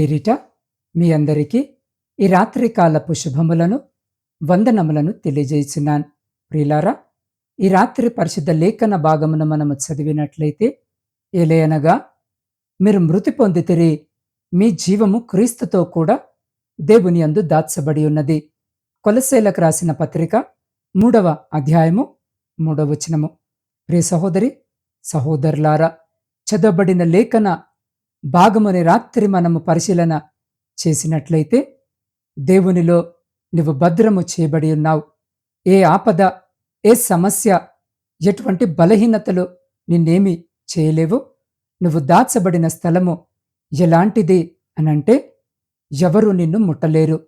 పేరిట మీ అందరికీ ఈ రాత్రికాలపు శుభములను వందనములను తెలియజేస్తున్నాను. ప్రిలారా ఈ రాత్రి పరిశుద్ధ లేఖన భాగమును మనము చదివినట్లయితే ఎలయనగా మీరు మృతి పొందితిరి మీ జీవము క్రీస్తుతో కూడా దేవుని అందు దాచబడి ఉన్నది. కొలసేలకు రాసిన పత్రిక మూడవ అధ్యాయము మూడవచనము ప్రియ సహోదరి సహోదరులారా చదవబడిన లేఖన భాగముని రాత్రి మనము పరిశీలన చేసినట్లయితే దేవునిలో నువ్వు భద్రము చేయబడి ఉన్నావు. ఏ ఆపద ఏ సమస్య ఎటువంటి బలహీనతలు నిన్నేమి చేయలేవు. నువ్వు దాచబడిన స్థలము ఎలాంటిది అనంటే ఎవరు నిన్ను ముట్టలేరు.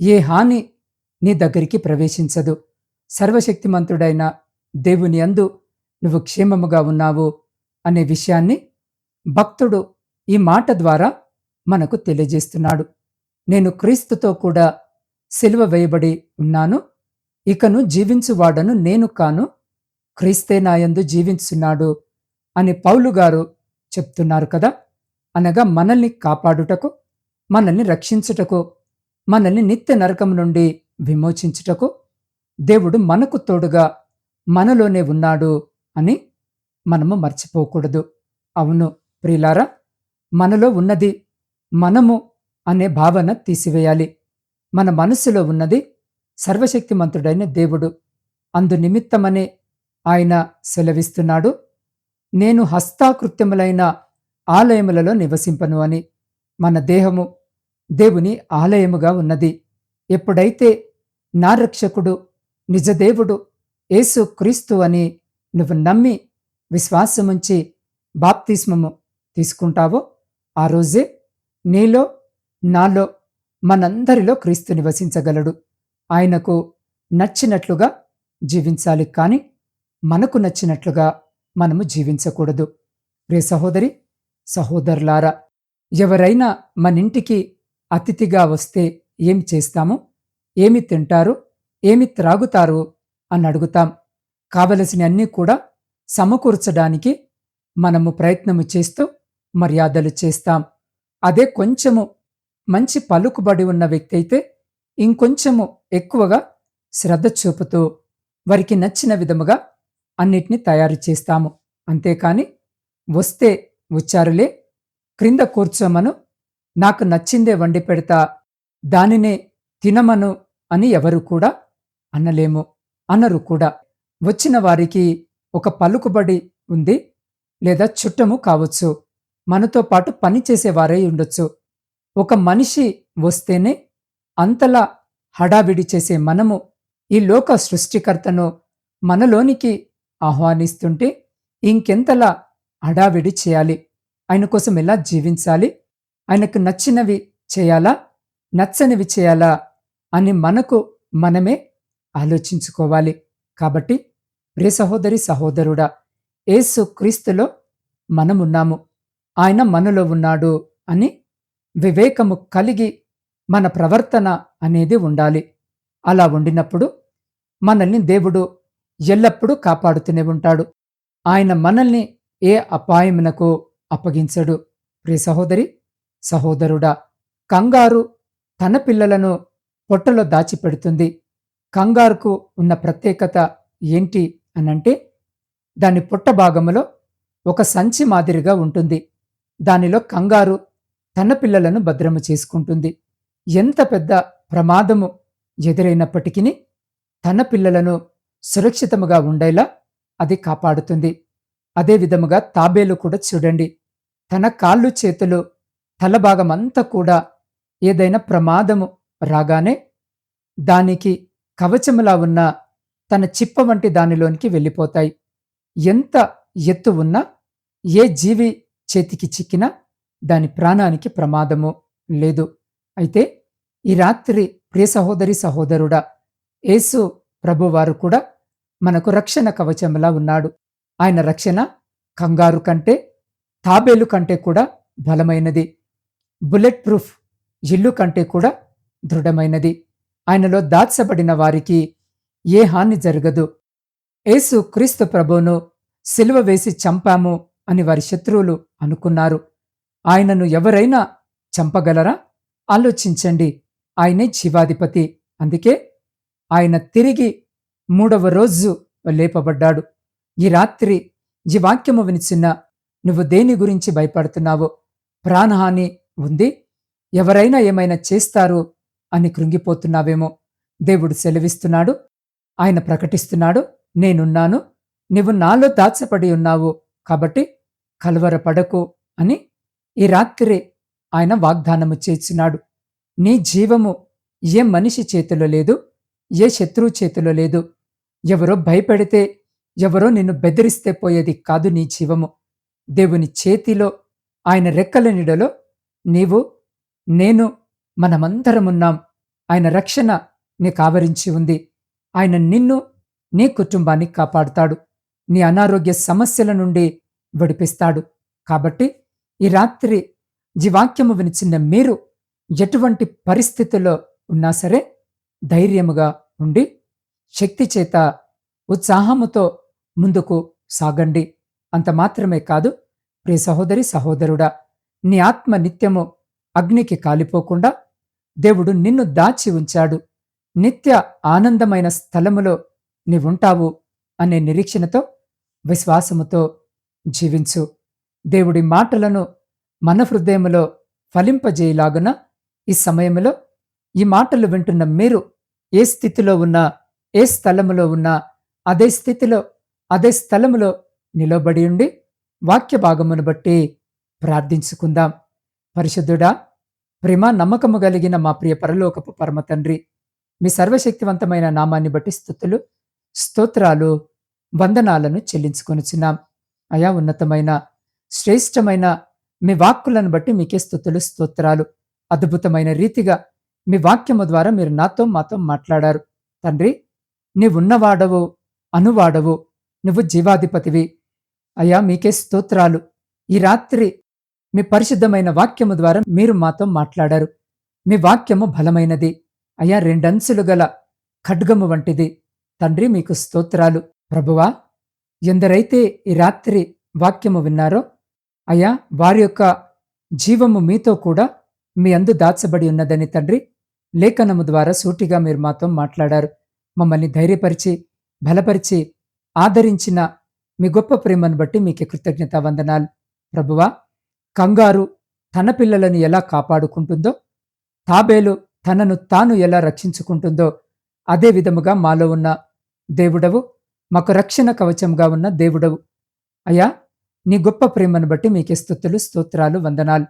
ఏ హాని నీ దగ్గరికి ప్రవేశించదు. సర్వశక్తిమంతుడైన దేవుని అందు నువ్వు క్షేమముగా ఉన్నావు అనే విషయాన్ని భక్తుడు ఈ మాట ద్వారా మనకు తెలియజేస్తున్నాడు. నేను క్రీస్తుతో కూడా సిలువ వేయబడి ఉన్నాను. ఇకను జీవించువాడను నేను కాను. క్రీస్తే నాయందు జీవించున్నాడు అని పౌలు గారు చెప్తున్నారు కదా. అనగా మనల్ని కాపాడుటకు మనల్ని రక్షించుటకు మనల్ని నిత్య నరకం నుండి విమోచించుటకు దేవుడు మనకు తోడుగా మనలోనే ఉన్నాడు అని మనము మర్చిపోకూడదు. అవును ప్రియులారా మనలో ఉన్నది మనము అనే భావన తీసివేయాలి. మన మనస్సులో ఉన్నది సర్వశక్తిమంతుడైన దేవుడు. అందు నిమిత్తమనే ఆయన సెలవిస్తున్నాడు. నేను హస్తాకృత్యములైన ఆలయములలో నివసింపను అని. మన దేహము దేవుని ఆలయముగా ఉన్నది. ఎప్పుడైతే నా రక్షకుడు నిజదేవుడు యేసు క్రీస్తు అని నువ్వు నమ్మి విశ్వాసముంచి బాప్తిస్మము తీసుకుంటావో ఆ రోజే నీలో నాలో మనందరిలో క్రీస్తు నివసించగలడు. ఆయనకు నచ్చినట్లుగా జీవించాలి కానీ మనకు నచ్చినట్లుగా మనము జీవించకూడదు. రే సహోదరి సహోదరులారా ఎవరైనా మన ఇంటికి అతిథిగా వస్తే ఏం చేస్తాము? ఏమి తింటారు? ఏమి త్రాగుతారు? అని అడుగుతాం. కావలసిన అన్నీ కూడా సమకూర్చడానికి మనము ప్రయత్నము చేస్తూ మర్యాదలు చేస్తాం. అదే కొంచెము మంచి పలుకుబడి ఉన్న వ్యక్తి అయితే ఇంకొంచెము ఎక్కువగా శ్రద్ధ చూపుతూ వారికి నచ్చిన విధముగా అన్నిటినీ తయారు చేస్తాము. అంతేకాని వస్తే వచ్చారులే క్రింద కూర్చోమను నాకు నచ్చిందే వండి పెడతా దానినే తినమను అని ఎవరు కూడా అనలేము అనరు కూడా. వచ్చిన వారికి ఒక పలుకుబడి ఉంది లేదా చుట్టము కావచ్చు. మనతో పాటు పనిచేసేవారై ఉండొచ్చు. ఒక మనిషి వస్తేనే అంతలా హడావిడి చేసే మనము ఈ లోక సృష్టికర్తను మనలోనికి ఆహ్వానిస్తుంటే ఇంకెంతలా హడావిడి చేయాలి? ఆయన కోసం ఎలా జీవించాలి? ఆయనకు నచ్చినవి చేయాలా? నచ్చనివి చేయాలా? అని మనకు మనమే ఆలోచించుకోవాలి. కాబట్టి ప్రియ సహోదరి సహోదరుడా ఏసు క్రీస్తులో మనమున్నాము. ఆయన మనలో ఉన్నాడు అని వివేకము కలిగి మన ప్రవర్తన అనేది ఉండాలి. అలా ఉండినప్పుడు మనల్ని దేవుడు ఎల్లప్పుడూ కాపాడుతూనే ఉంటాడు. ఆయన మనల్ని ఏ అపాయమునకు అప్పగించడు. ప్రియ సహోదరి సహోదరుడా కంగారు తన పిల్లలను పొట్టలో దాచిపెడుతుంది. కంగారుకు ఉన్న ప్రత్యేకత ఏంటి అనంటే దాని పుట్ట భాగములో ఒక సంచి మాదిరిగా ఉంటుంది. దానిలో కంగారు తన పిల్లలను భద్రము చేసుకుంటుంది. ఎంత పెద్ద ప్రమాదము ఎదురైనప్పటికీ తన పిల్లలను సురక్షితముగా ఉండేలా అది కాపాడుతుంది. అదే విధముగా తాబేలు కూడా చూడండి. తన కాళ్ళు చేతులు తల భాగమంతా కూడా ఏదైనా ప్రమాదము రాగానే దానికి కవచములా ఉన్న తన చిప్ప వంటి దానిలోనికి వెళ్ళిపోతాయి. ఎంత ఎత్తు ఉన్నా ఏ జీవి చేతికి చిక్కినా దాని ప్రాణానికి ప్రమాదము లేదు. అయితే ఈ రాత్రి ప్రియ సహోదరి సహోదరుడా యేసు ప్రభువారు కూడా మనకు రక్షణ కవచంలా ఉన్నాడు. ఆయన రక్షణ కంగారు కంటే తాబేలు కంటే కూడా బలమైనది. బుల్లెట్ ప్రూఫ్ ఇల్లు కంటే కూడా దృఢమైనది. ఆయనలో దాచబడిన వారికి ఏ హాని జరగదు. యేసు క్రీస్తు ప్రభువును సిలువ వేసి చంపాము. అని వారి శత్రువులు అనుకున్నారు. ఆయనను ఎవరైనా చంపగలరా? ఆలోచించండి. ఆయనే జీవాధిపతి. అందుకే ఆయన తిరిగి మూడవ రోజు లేపబడ్డాడు. ఈ రాత్రి ఈ వాక్యము వినిచిన్న నువ్వు దేని గురించి భయపడుతున్నావో? ప్రాణహాని ఉంది? ఎవరైనా ఏమైనా చేస్తారు అని కృంగిపోతున్నావేమో? దేవుడు సెలవిస్తున్నాడు. ఆయన ప్రకటిస్తున్నాడు. నేనున్నాను. నువ్వు నాలో దాచపడి ఉన్నావు. కాబట్టి కలవరపడకు అని ఈ రాత్రి ఆయన వాగ్దానము చేసినాడు. నీ జీవము ఏ మనిషి చేతిలో లేదు ఏ శత్రువు చేతిలో లేదు. ఎవరో భయపెడితే ఎవరో నిన్ను బెదిరిస్తే పోయేది కాదు నీ జీవము. దేవుని చేతిలో ఆయన రెక్కల నీడలో నీవు నేను మనమందరమున్నాం ఆయన రక్షణ నీకు ఆవరించి ఉంది. ఆయన నిన్ను నీ కుటుంబాన్ని కాపాడుతాడు. నీ అనారోగ్య సమస్యల నుండి విడిపిస్తాడు. కాబట్టి ఈ రాత్రి జీవాక్యము వినిచిన మీరు ఎటువంటి పరిస్థితుల్లో ఉన్నా సరే ధైర్యముగా ఉండి శక్తి చేత ఉత్సాహముతో ముందుకు సాగండి. అంత మాత్రమే కాదు ప్రియ సహోదరి సహోదరుడా నీ ఆత్మ నిత్యము అగ్నికి కాలిపోకుండా దేవుడు నిన్ను దాచి ఉంచాడు. నిత్య ఆనందమైన స్థలములో నీవుంటావు అనే నిరీక్షణతో విశ్వాసముతో జీవించు. దేవుడి మాటలను మన హృదయములో ఫలింపజేయలాగున ఈ సమయంలో ఈ మాటలు వింటున్న మీరు ఏ స్థితిలో ఉన్నా ఏ స్థలములో ఉన్నా అదే స్థితిలో అదే స్థలములో నిలబడి ఉండి వాక్య భాగమును బట్టి ప్రార్థించుకుందాం. పరిశుద్ధుడా ప్రేమ నమ్మకము కలిగిన మా ప్రియ పరలోకపు పరమ తండ్రి మీ సర్వశక్తివంతమైన నామాన్ని బట్టి స్థుతులు స్తోత్రాలు వందనాలను చెల్లించుకొనిచున్నాం. అయా ఉన్నతమైన శ్రేష్టమైన మీ వాక్కులను బట్టి మీకే స్థుతులు స్తోత్రాలు. అద్భుతమైన రీతిగా మీ వాక్యము ద్వారా మీరు నాతో మాతో మాట్లాడారు. తండ్రి నీవున్నవాడవు అనువాడవు నువ్వు జీవాధిపతివి. అయ్యా మీకే స్తోత్రాలు. ఈ రాత్రి మీ పరిశుద్ధమైన వాక్యము ద్వారా మీరు మాతో మాట్లాడారు. మీ వాక్యము బలమైనది. అయ్యా రెండంచులు గల ఖడ్గము వంటిది. తండ్రి మీకు స్తోత్రాలు. ప్రభువా ఎందరైతే ఈ రాత్రి వాక్యము విన్నారో అయ్యా వారి యొక్క జీవము మీతో కూడా మీ అందు దాచబడి ఉన్నదని తండ్రి లేఖనము ద్వారా సూటిగా మీరు మాతో మాట్లాడారు. మమ్మల్ని ధైర్యపరిచి బలపరిచి ఆదరించిన మీ గొప్ప ప్రేమను బట్టి మీకు కృతజ్ఞత వందనాలు ప్రభువా కంగారు తన పిల్లలను ఎలా కాపాడుకుంటుందో తాబేలు తనను తాను ఎలా రక్షించుకుంటుందో అదే విధముగా మాలో ఉన్న దేవుడవు మాకు రక్షణ కవచంగా ఉన్న దేవుడవు. అయ్యా నీ గొప్ప ప్రేమను బట్టి మీకే స్థుతులు స్తోత్రాలు వందనాలు.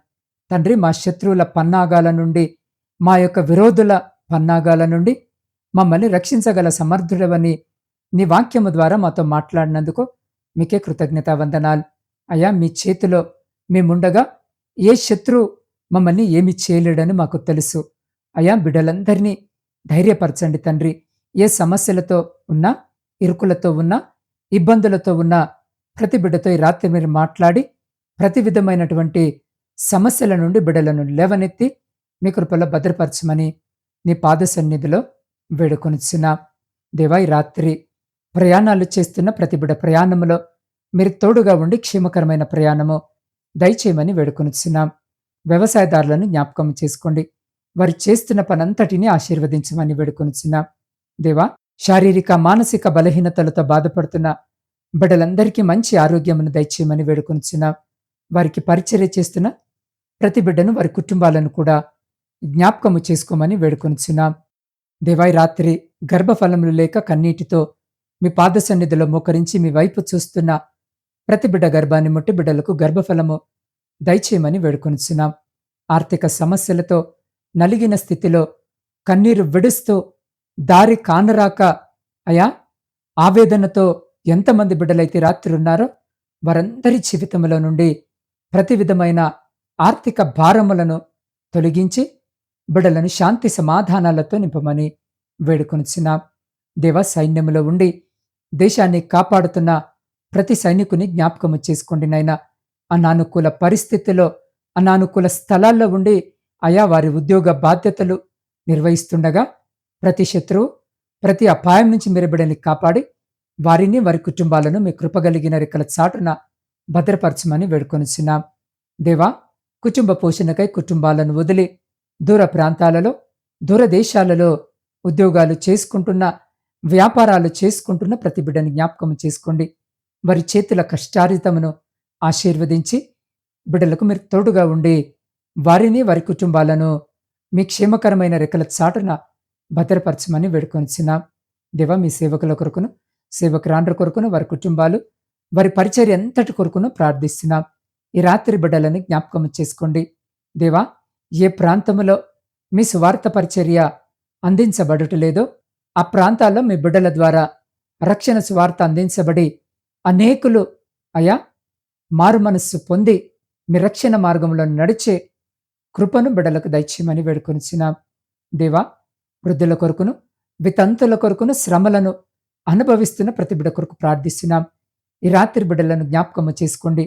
తండ్రి మా శత్రువుల పన్నాగాల నుండి మా యొక్క విరోధుల పన్నాగాల నుండి మమ్మల్ని రక్షించగల సమర్థుడవని నీ వాక్యము ద్వారా మాతో మాట్లాడినందుకు మీకే కృతజ్ఞత వందనాలు. అయ్యా మీ చేతిలో మేముండగా ఏ శత్రు మమ్మల్ని ఏమి చేయలేడని మాకు తెలుసు. అయా బిడ్డలందరినీ ధైర్యపరచండి తండ్రి. ఏ సమస్యలతో ఉన్నా ఇరుకులతో ఉన్నా ఇబ్బందులతో ఉన్నా ప్రతి బిడ్డతో ఈ రాత్రి మీరు మాట్లాడి ప్రతి విధమైనటువంటి సమస్యల నుండి బిడ్డలను లేవనెత్తి మీ కృపలో భద్రపరచమని నీ పాద సన్నిధిలో వేడుకొనిచ్చిన దేవా ఈ రాత్రి ప్రయాణాలు చేస్తున్న ప్రతి బిడ్డ ప్రయాణములో మీరు తోడుగా ఉండి క్షేమకరమైన ప్రయాణము దయచేయమని వేడుకొనిచ్చున్నాం వ్యవసాయదారులను జ్ఞాపకం చేసుకోండి. వారు చేస్తున్న పనంతటిని ఆశీర్వదించమని వేడుకొనిచ్చున్నాం దేవా శారీరక మానసిక బలహీనతలతో బాధపడుతున్న బిడ్డలందరికీ మంచి ఆరోగ్యమును దయచేయమని వేడుకొనిచ్చిన వారికి పరిచర్య చేస్తున్న ప్రతి బిడ్డను వారి కుటుంబాలను కూడా జ్ఞాపకము చేసుకోమని వేడుకొనిచున్నాం దేవాయి రాత్రి గర్భఫలములు లేక కన్నీటితో మీ పాద సన్నిధిలో మోకరించి మీ వైపు చూస్తున్న ప్రతి బిడ్డ గర్భాన్ని ముట్టి బిడ్డలకు గర్భఫలము దయచేయమని వేడుకొనిచున్నాం ఆర్థిక సమస్యలతో నలిగిన స్థితిలో కన్నీరు విడుస్తూ దారి కానరాక అయా ఆవేదనతో ఎంతమంది బిడ్డలైతే రాత్రి ఉన్నారో వారందరి జీవితంలో నుండి ప్రతి విధమైన ఆర్థిక భారములను తొలగించి బిడలను శాంతి సమాధానాలతో నింపమని వేడుకొనిచున్నాం. దేవ సైన్యములో ఉండి దేశాన్ని కాపాడుతున్న ప్రతి సైనికుని జ్ఞాపకము చేసుకోండి నైనా అనానుకూల పరిస్థితిలో అనానుకూల స్థలాల్లో ఉండి అయా వారి ఉద్యోగ బాధ్యతలు నిర్వహిస్తుండగా ప్రతి శత్రువు ప్రతి అపాయం నుంచి మీరు బిడ్డల్ని కాపాడి వారిని వారి కుటుంబాలను మీ కృపగలిగిన రెక్కల చాటున భద్రపరచమని వేడుకొనిచున్నాం. దేవా కుటుంబ పోషణకై కుటుంబాలను వదిలి దూర ప్రాంతాలలో దూర దేశాలలో ఉద్యోగాలు చేసుకుంటున్న వ్యాపారాలు చేసుకుంటున్న ప్రతి బిడ్డని జ్ఞాపకం చేసుకోండి. వారి చేతుల కష్టారితమును ఆశీర్వదించి బిడ్డలకు మీరు తోడుగా ఉండి వారిని వారి కుటుంబాలను మీ క్షేమకరమైన రెక్కల చాటున భద్రపరచమని వేడుకొనిచ్చినాం దేవ మీ సేవకుల కొరకును సేవకురాండ్ర కొరకును వారి కుటుంబాలు వారి పరిచర్య ఎంతటి కొరకును ప్రార్థిస్తున్నాం. ఈ రాత్రి బిడ్డలను జ్ఞాపకం చేసుకోండి. దేవా ఏ ప్రాంతములో మీ సువార్త పరిచర్య అందించబడటలేదో ఆ ప్రాంతాల్లో మీ బిడ్డల ద్వారా రక్షణ సువార్త అందించబడి అనేకులు అయా మారు మనస్సు పొంది మీ రక్షణ మార్గంలో నడిచే కృపను బిడ్డలకు దయచేయమని వేడుకొనిచ్చినాం దేవా వృద్ధుల కొరకును వితంతుల కొరకును శ్రమలను అనుభవిస్తున్న ప్రతి బిడ్డ కొరకు ప్రార్థిస్తున్నాం. ఈ రాత్రి బిడ్డలను జ్ఞాపకము చేసుకోండి.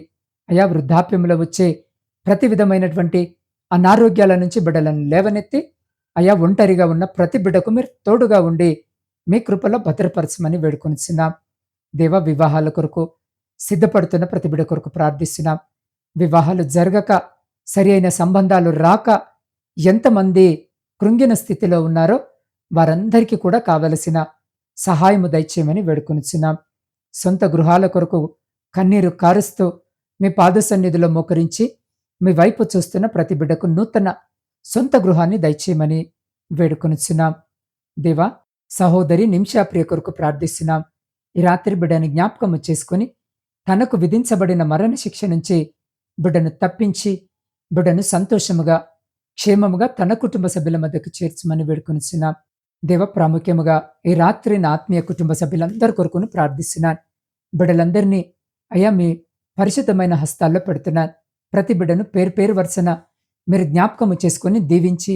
అయా వృద్ధాప్యంలో వచ్చే ప్రతి విధమైనటువంటి అనారోగ్యాల నుంచి బిడ్డలను లేవనెత్తి అయా ఒంటరిగా ఉన్న ప్రతి బిడ్డకు మీరు తోడుగా ఉండి మీ కృపలో భద్రపరచమని వేడుకొనిస్తున్నాం దేవ వివాహాల కొరకు సిద్ధపడుతున్న ప్రతి బిడ్డ కొరకు ప్రార్థిస్తున్నాం. వివాహాలు జరగక సరి అయిన సంబంధాలు రాక ఎంతమంది కృంగిన స్థితిలో ఉన్నారో వారందరికీ కూడా కావలసిన సహాయము దయచేయమని వేడుకొనిచున్నాం. సొంత గృహాల కొరకు కన్నీరు కారుస్తూ మీ పాద సన్నిధిలో మోకరించి మీ వైపు చూస్తున్న ప్రతి బిడ్డకు నూతన సొంత గృహాన్ని దయచేయమని వేడుకొనిచున్నాం. దేవా సహోదరి నిమిషాప్రియ కొరకు ప్రార్థిస్తున్నాం. ఈ రాత్రి బిడ్డని జ్ఞాపకము చేసుకుని తనకు విధించబడిన మరణ శిక్ష నుంచి బిడ్డను తప్పించి బిడ్డను సంతోషముగా క్షేమముగా తన కుటుంబ సభ్యుల మధ్యకు చేర్చమని వేడుకొనిచ్చిన దేవ ప్రాముఖ్యముగా ఈ రాత్రి నా ఆత్మీయ కుటుంబ సభ్యులందరి కొరకును ప్రార్థిస్తున్నాను. బిడ్డలందరినీ అయ్యా మీ పరిశుద్ధమైన హస్తాల్లో పెడుతున్నాను. ప్రతి బిడ్డను పేరు పేరు వరుసన మీరు జ్ఞాపకము చేసుకొని దీవించి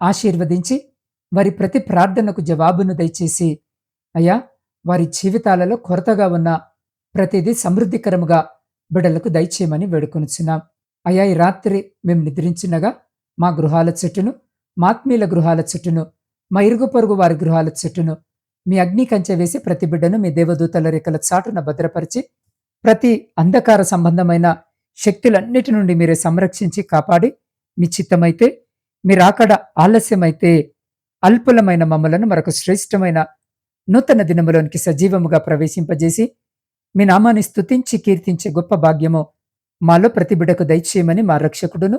ఆశీర్వదించి వారి ప్రతి ప్రార్థనకు జవాబును దయచేసి అయ్యా వారి జీవితాలలో కొరతగా ఉన్న ప్రతిదీ సమృద్ధికరముగా బిడ్డలకు దయచేయమని వేడుకొనిచున్నాం. అయ్యా ఈ రాత్రి మేము నిద్రించినగా మా గృహాల చెట్టును మాత్మీల గృహాల చెట్టును మా ఇరుగు పొరుగు వారి గృహాల చెట్టును మీ అగ్ని కంచె వేసి ప్రతి బిడ్డను మీ దేవదూతల రేఖల చాటున భద్రపరిచి ప్రతి అంధకార సంబంధమైన శక్తులన్నిటి నుండి మీరే సంరక్షించి కాపాడి మీ చిత్తమైతే మీరాకడ ఆలస్యమైతే అల్పులమైన మమ్మలను మరొక శ్రేష్టమైన నూతన దినములోనికి సజీవముగా ప్రవేశింపజేసి మీ నామాన్ని స్తుతించి కీర్తించే గొప్ప భాగ్యము మాలో ప్రతి బిడకు దయచేయమని మా రక్షకుడును